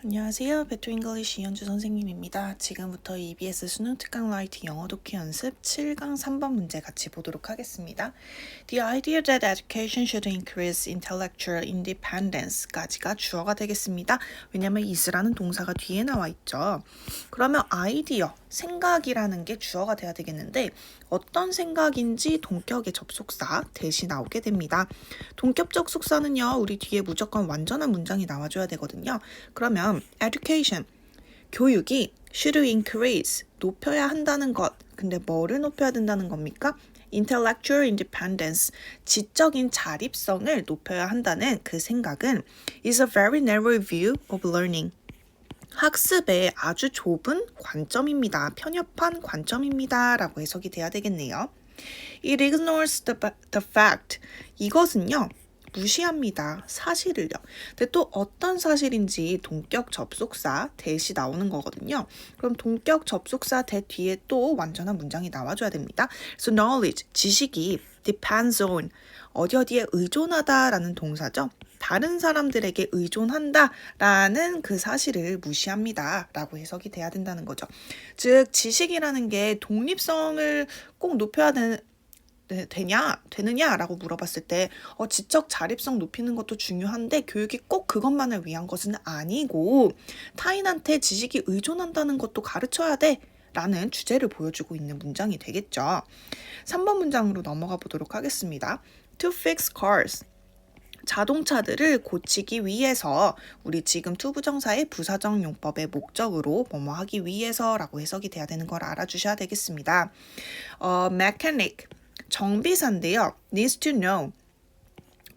안녕하세요. 베토 잉글리시 이현주 선생님입니다. 지금부터 EBS 수능 특강 라이트 영어 독해 연습 7강 3번 문제 같이 보도록 하겠습니다. The idea that education should increase intellectual independence까지가 주어가 되겠습니다. 왜냐하면 is라는 동사가 뒤에 나와 있죠. 그러면 아이디어, 생각이라는 게 주어가 돼야 되겠는데 어떤 생각인지 동격의 접속사 대신 나오게 됩니다. 동격 접속사는요. 우리 뒤에 무조건 완전한 문장이 나와줘야 되거든요. 그러면 education 교육이 should increase 높여야 한다는 것. 근데 뭐를 높여야 된다는 겁니까? intellectual independence 지적인 자립성을 높여야 한다는 그 생각은 is a very narrow view of learning. 학습의 아주 좁은 관점입니다. 편협한 관점입니다. 라고 해석이 돼야 되겠네요. It ignores the, the fact. 이것은요. 무시합니다. 사실을요. 근데 또 어떤 사실인지 동격 접속사 대시 나오는 거거든요. 그럼 동격 접속사 대 뒤에 또 완전한 문장이 나와줘야 됩니다. So knowledge, 지식이 depends on 어디 어디에 의존하다라는 동사죠. 다른 사람들에게 의존한다라는 그 사실을 무시합니다라고 해석이 돼야 된다는 거죠. 즉 지식이라는 게 독립성을 꼭 높여야 되는 네, 되냐 되느냐라고 물어봤을 때 어, 지적 자립성 높이는 것도 중요한데 교육이 꼭 그것만을 위한 것은 아니고 타인한테 지식이 의존한다는 것도 가르쳐야 돼. 라는 주제를 보여주고 있는 문장이 되겠죠. 3번 문장으로 넘어가 보도록 하겠습니다. To fix cars. 자동차들을 고치기 위해서 우리 지금 투부정사의 부사적 용법의 목적으로 뭐뭐 하기 위해서라고 해석이 돼야 되는 걸 알아주셔야 되겠습니다. 어, mechanic 정비사인데요. needs to know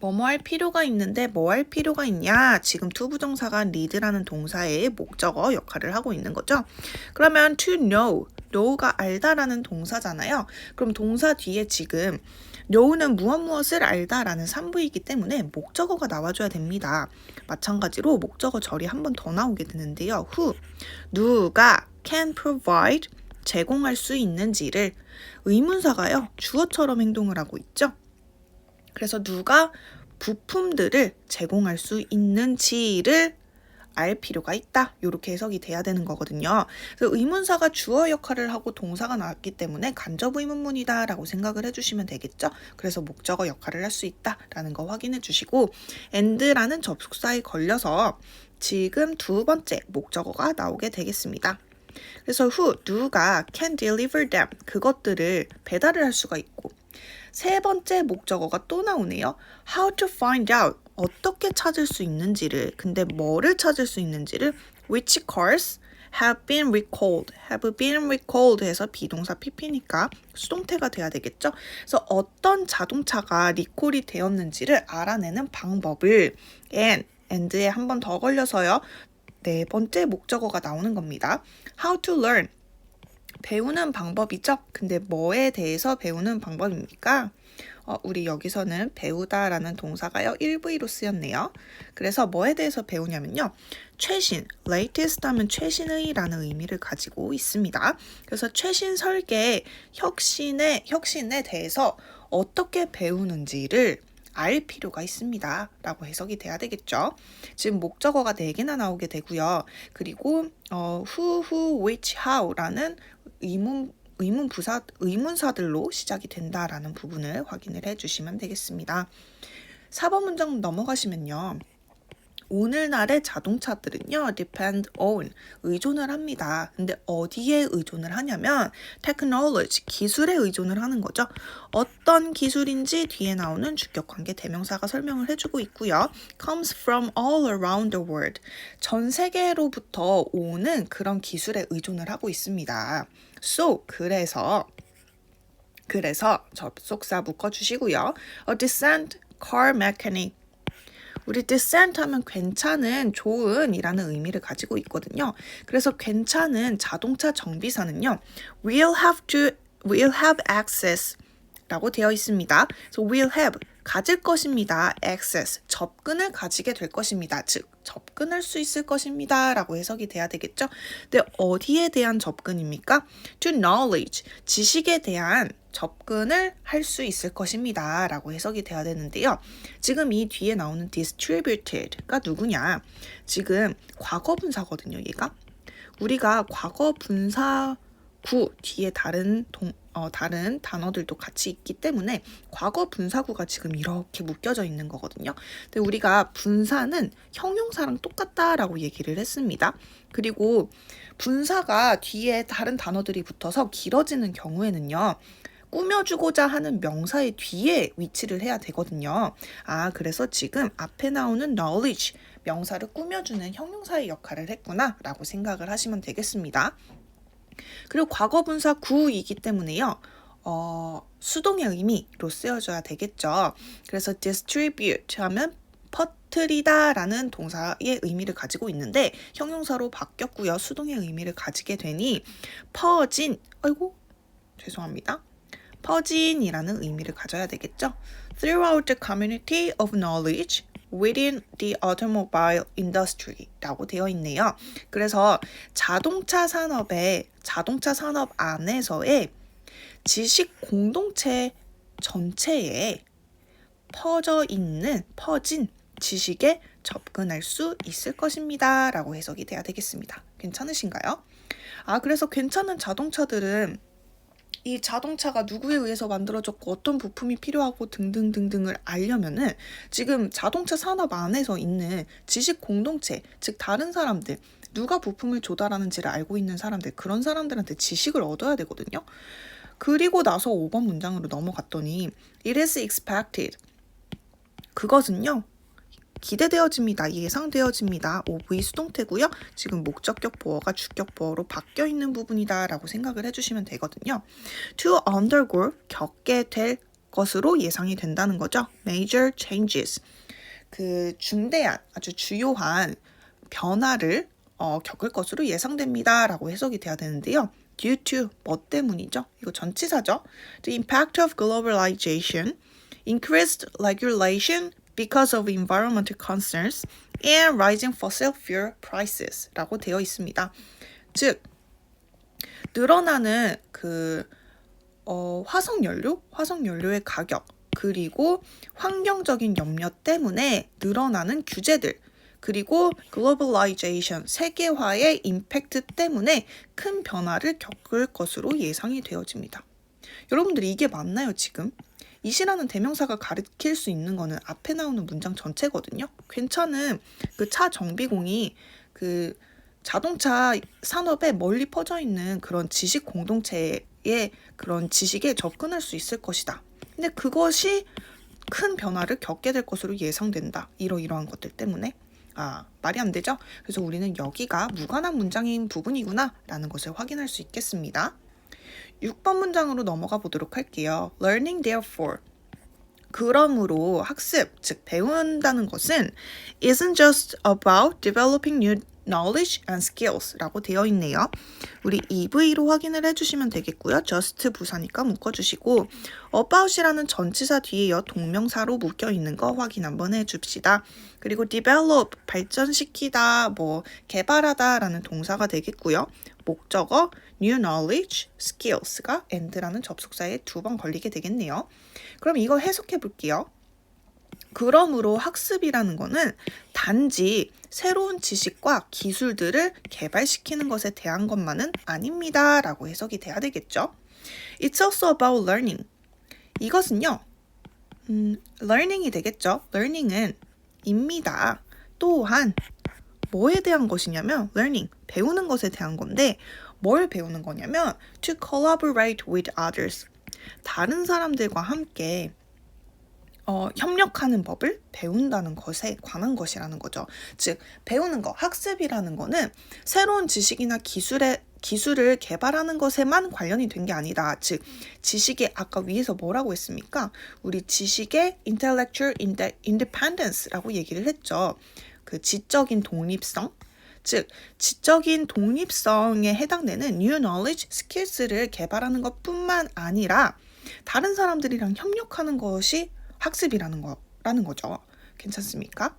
뭐뭐 할 필요가 있는데 뭐 할 필요가 있냐? 지금 투부정사가 need라는 동사의 목적어 역할을 하고 있는 거죠. 그러면 to know, know가 알다라는 동사잖아요. 그럼 동사 뒤에 지금 know는 무엇 무엇을 알다라는 산부이기 때문에 목적어가 나와줘야 됩니다. 마찬가지로 목적어 절이 한 번 더 나오게 되는데요. who, 누가 can provide, 제공할 수 있는지를 의문사가요. 주어처럼 행동을 하고 있죠. 그래서 누가 부품들을 제공할 수 있는지를 알 필요가 있다. 이렇게 해석이 돼야 되는 거거든요. 그래서 의문사가 주어 역할을 하고 동사가 나왔기 때문에 간접 의문문이다 라고 생각을 해주시면 되겠죠. 그래서 목적어 역할을 할 수 있다 라는 거 확인해 주시고 and라는 접속사에 걸려서 지금 두 번째 목적어가 나오게 되겠습니다. 그래서 who 누가 can deliver them 그것들을 배달을 할 수가 있고 세 번째 목적어가 또 나오네요. how to find out 어떻게 찾을 수 있는지를 근데 뭐를 찾을 수 있는지를 which cars have been recalled have been recalled 해서 비동사 pp니까 수동태가 돼야 되겠죠. 그래서 어떤 자동차가 리콜이 되었는지를 알아내는 방법을 and and에 한 번 더 걸려서요. 네 번째 목적어가 나오는 겁니다. How to learn. 배우는 방법이죠. 근데 뭐에 대해서 배우는 방법입니까? 어, 우리 여기서는 배우다라는 동사가요. 1V로 쓰였네요. 그래서 뭐에 대해서 배우냐면요. 최신, latest 하면 최신의라는 의미를 가지고 있습니다. 그래서 최신 설계, 혁신의, 혁신에 대해서 어떻게 배우는지를 알 필요가 있습니다. 라고 해석이 돼야 되겠죠. 지금 목적어가 4개나 나오게 되고요. 그리고 어, who, who, which, how라는 의문 의문 부사 의문사들로 시작이 된다라는 부분을 확인을 해 주시면 되겠습니다. 4번 문장 넘어가시면요. 오늘날의 자동차들은요, depend on, 의존을 합니다. 근데 어디에 의존을 하냐면, technology, 기술에 의존을 하는 거죠. 어떤 기술인지 뒤에 나오는 주격관계 대명사가 설명을 해주고 있고요. comes from all around the world. 전 세계로부터 오는 그런 기술에 의존을 하고 있습니다. So, 그래서, 그래서 접속사 묶어주시고요. A decent car mechanic 우리 decent 하면 괜찮은, 좋은 이라는 의미를 가지고 있거든요. 그래서 괜찮은 자동차 정비사는요. will have to, will have access 라고 되어 있습니다. 그래서 will have 가질 것입니다. access 접근을 가지게 될 것입니다. 즉 접근할 수 있을 것입니다. 라고 해석이 돼야 되겠죠? 근데 어디에 대한 접근입니까? to knowledge, 지식에 대한 접근을 할 수 있을 것입니다. 라고 해석이 돼야 되는데요. 지금 이 뒤에 나오는 distributed가 누구냐? 지금 과거 분사거든요, 얘가. 우리가 과거 분사 구 뒤에 다른 동, 어, 다른 단어들도 같이 있기 때문에 과거 분사구가 지금 이렇게 묶여져 있는 거거든요. 근데 우리가 분사는 형용사랑 똑같다라고 얘기를 했습니다. 그리고 분사가 뒤에 다른 단어들이 붙어서 길어지는 경우에는요. 꾸며주고자 하는 명사의 뒤에 위치를 해야 되거든요. 아, 그래서 지금 앞에 나오는 knowledge, 명사를 꾸며주는 형용사의 역할을 했구나 라고 생각을 하시면 되겠습니다. 그리고 과거분사 구이기 때문에요. 어, 수동의 의미로 쓰여져야 되겠죠. 그래서 distribute 하면 퍼뜨리다라는 동사의 의미를 가지고 있는데 형용사로 바뀌었고요. 수동의 의미를 가지게 되니 퍼진, 아이고 죄송합니다. 퍼진이라는 의미를 가져야 되겠죠. Throughout the community of knowledge within the automobile industry라고 되어 있네요. 그래서 자동차 산업의 자동차 산업 안에서의 지식 공동체 전체에 퍼져 있는 퍼진 지식에 접근할 수 있을 것입니다. 라고 해석이 돼야 되겠습니다. 괜찮으신가요? 아, 그래서 괜찮은 자동차들은 이 자동차가 누구에 의해서 만들어졌고 어떤 부품이 필요하고 등등등등을 알려면은 지금 자동차 산업 안에서 있는 지식 공동체, 즉 다른 사람들, 누가 부품을 조달하는지를 알고 있는 사람들, 그런 사람들한테 지식을 얻어야 되거든요. 그리고 나서 5번 문장으로 넘어갔더니 it is expected. 그것은요. 기대되어집니다. 예상되어집니다. OV 수동태고요. 지금 목적격 보어가 주격 보어로 바뀌어 있는 부분이다 라고 생각을 해주시면 되거든요. to undergo 겪게 될 것으로 예상이 된다는 거죠. major changes 그 중대한 아주 주요한 변화를 어, 겪을 것으로 예상됩니다 라고 해석이 돼야 되는데요. due to 뭐 때문이죠? 이거 전치사죠. The impact of globalization, increased regulation, because of environmental concerns and rising fossil fuel prices 라고 되어 있습니다. 즉, 늘어나는 그, 어, 화석연료? 화석연료의 가격, 그리고 환경적인 염려 때문에 늘어나는 규제들, 그리고 글로벌라이제이션 세계화의 임팩트 때문에 큰 변화를 겪을 것으로 예상이 되어집니다. 여러분들 이게 맞나요, 지금? 이시라는 대명사가 가리킬 수 있는 거는 앞에 나오는 문장 전체거든요. 괜찮은 그 차 정비공이 그 자동차 산업에 멀리 퍼져 있는 그런 지식 공동체의 그런 지식에 접근할 수 있을 것이다. 근데 그것이 큰 변화를 겪게 될 것으로 예상된다. 이러이러한 것들 때문에. 아, 말이 안 되죠? 그래서 우리는 여기가 무관한 문장인 부분이구나 라는 것을 확인할 수 있겠습니다. 6번 문장으로 넘어가 보도록 할게요. Learning therefore. 그러므로 학습, 즉 배운다는 것은 isn't just about developing new knowledge and skills 라고 되어 있네요. 우리 EV로 확인을 해주시면 되겠고요. just 부사니까 묶어주시고 about이라는 전치사 뒤에요. 동명사로 묶여 있는 거 확인 한번 해줍시다. 그리고 develop, 발전시키다, 뭐 개발하다 라는 동사가 되겠고요. 목적어 new knowledge, skills가 and라는 접속사에 두 번 걸리게 되겠네요. 그럼 이거 해석해 볼게요. 그러므로 학습이라는 거는 단지 새로운 지식과 기술들을 개발시키는 것에 대한 것만은 아닙니다. 라고 해석이 돼야 되겠죠. It's also about learning. 이것은요, 음, learning이 되겠죠. learning은 입니다. 또한 뭐에 대한 것이냐면 learning, 배우는 것에 대한 건데 뭘 배우는 거냐면 to collaborate with others. 다른 사람들과 함께 어, 협력하는 법을 배운다는 것에 관한 것이라는 거죠. 즉, 배우는 거, 학습이라는 거는 새로운 지식이나 기술에 기술을 개발하는 것에만 관련이 된 게 아니다. 즉, 지식의 아까 위에서 뭐라고 했습니까? 우리 지식의 intellectual independence라고 얘기를 했죠. 그 지적인 독립성, 즉 지적인 독립성에 해당되는 new knowledge skills를 개발하는 것뿐만 아니라 다른 사람들이랑 협력하는 것이 학습이라는 거라는 거죠. 괜찮습니까?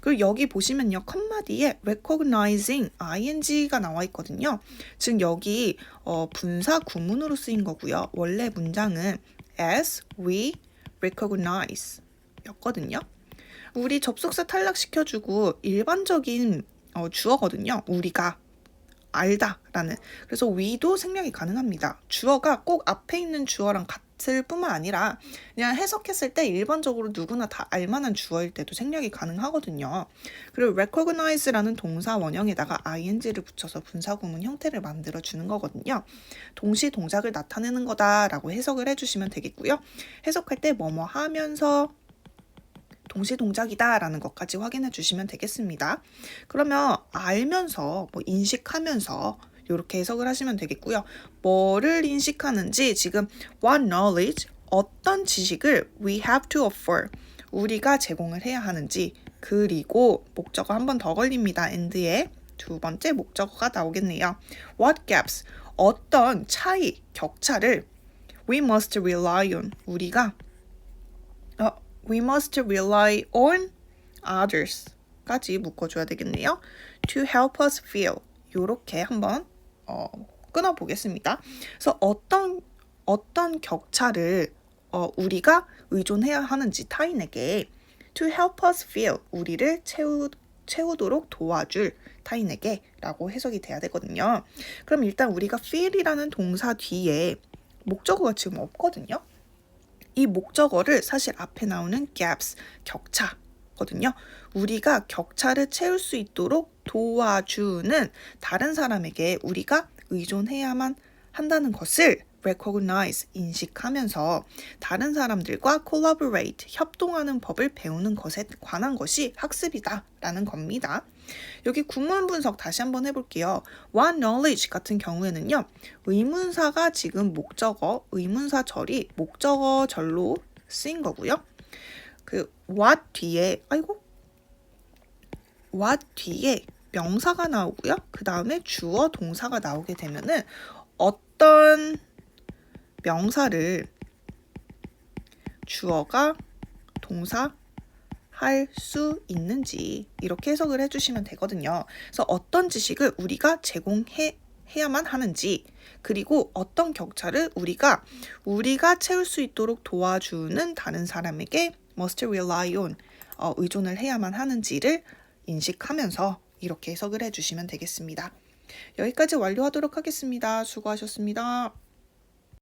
그리고 여기 보시면요. 컴마 뒤에 recognizing ing가 나와 있거든요. 즉 여기 어, 분사 구문으로 쓰인 거고요. 원래 문장은 as we recognize 였거든요. 우리 접속사 탈락시켜주고 일반적인 어, 주어거든요. 우리가 알다라는. 그래서 we도 생략이 가능합니다. 주어가 꼭 앞에 있는 주어랑 같을 뿐만 아니라 그냥 해석했을 때 일반적으로 누구나 다 알만한 주어일 때도 생략이 가능하거든요. 그리고 recognize라는 동사 원형에다가 ing를 붙여서 분사구문 형태를 만들어 주는 거거든요. 동시 동작을 나타내는 거다라고 해석을 해주시면 되겠고요. 해석할 때 뭐뭐 하면서 동시 동작이다라는 것까지 확인해 주시면 되겠습니다. 그러면 알면서 뭐 인식하면서 이렇게 해석을 하시면 되겠고요. 뭐를 인식하는지 지금 what knowledge 어떤 지식을 we have to offer 우리가 제공을 해야 하는지 그리고 목적어 한 번 더 걸립니다. end에 두 번째 목적어가 나오겠네요. what gaps 어떤 차이 격차를 we must rely on 우리가 어, we must rely on others까지 묶어줘야 되겠네요. to help us feel 요렇게 한번 어, 끊어보겠습니다. 그래서 어떤 어떤 격차를 어, 우리가 의존해야 하는지 타인에게 to help us feel 우리를 채우 채우도록 도와줄 타인에게 라고 해석이 돼야 되거든요. 그럼 일단 우리가 feel이라는 동사 뒤에 목적어가 지금 없거든요. 이 목적어를 사실 앞에 나오는 gaps 격차거든요. 우리가 격차를 채울 수 있도록 도와주는 다른 사람에게 우리가 의존해야만 한다는 것을 recognize 인식하면서 다른 사람들과 collaborate 협동하는 법을 배우는 것에 관한 것이 학습이다라는 겁니다. 여기 구문 분석 다시 한번 해볼게요. what knowledge 같은 경우에는요. 의문사가 지금 목적어, 의문사 절이 목적어 절로 쓰인 거고요. 그 what 뒤에 아이고 what 뒤에 명사가 나오고요. 그 다음에 주어 동사가 나오게 되면은 어떤 명사를 주어가 동사 할 수 있는지 이렇게 해석을 해주시면 되거든요. 그래서 어떤 지식을 우리가 제공해 해야만 하는지 그리고 어떤 격차를 우리가 우리가 채울 수 있도록 도와주는 다른 사람에게 must rely on 어, 의존을 해야만 하는지를 인식하면서 이렇게 해석을 해주시면 되겠습니다. 여기까지 완료하도록 하겠습니다. 수고하셨습니다.